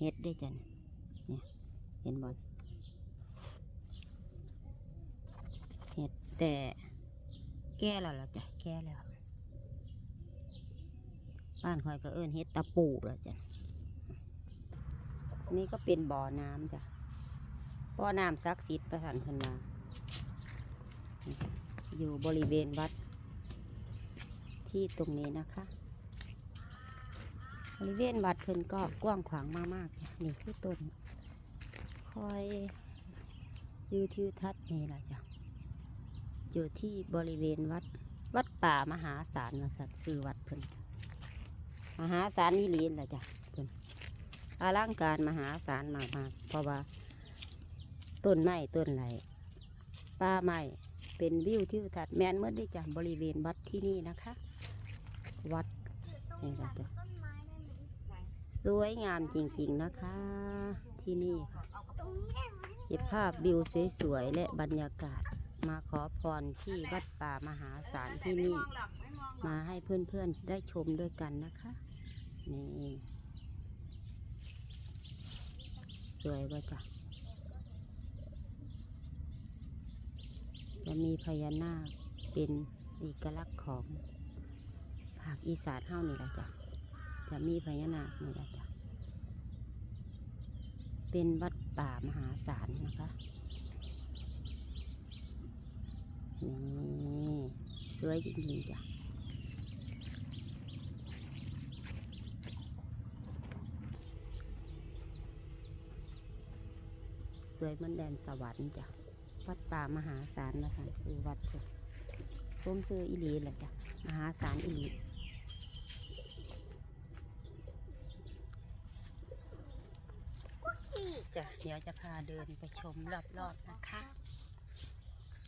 เฮ็ดได้จันเนี่ยเห็นบอลเห็ดแต่แก่แล้วล่ะจ้ะแก่แล้วบ้านคอยก็เอิ้นเฮ็ดตะปูแล้วจ้ะนี่ก็เป็นบ่อน้ำจ้ะบ่อน้ำศักดิ์สิทธิ์ประสันเพิ่นมาอยู่บริเวณวัดที่ตรงนี้นะคะ บริเวณวัดเพิ่นก็กว้างขวางมากๆนี่คือต้นคอยยืทิวทัศน์นี่แหละจ้ะอยู่ที่บริเวณวัดวัดป่ามหาศาลมาสัตว์ซื้อวัดเพิ่นมหาศาลนี่ลีนแหละจ้ะเพิ่นอลังการมหาศาลมากๆเพราะว่าต้นไม้ต้นไหลป่าไม้เป็นวิวทิวทัศน์แมนเมื่อได้จ้ะบริเวณวัดที่นี่นะคะ วัดนี่แหละจ้ะ สวยงามจริงๆนะคะ ที่นี่ค่ะตรงนี้ได้ไหมเก็บภาพวิวสวยๆและบรรยากาศมาขอพรที่วัดป่ามหาศาลที่นี่ มาให้เพื่อนๆได้ชมด้วยกันนะคะ นี่สวยว่าจ้ะจะมีพญานาคเป็นเอกลักษณ์ของภาคอีสานเฮ้านี่แหละจ้ะ จะมีพญานาคนี่แหละจ้ะเป็นวัดป่ามหาศาลนะคะนี่สวยจริงๆจ้ะสวยเหมันแดนสวรรค์จ้ะวัดป่ามหาศาลนะคะคือวัดค่ะส้มซื้ออิลีแหละจ้ะมหาศาลอิลี จ้ะเดี๋ยวจะพาเดินไปชมรอบๆนะคะ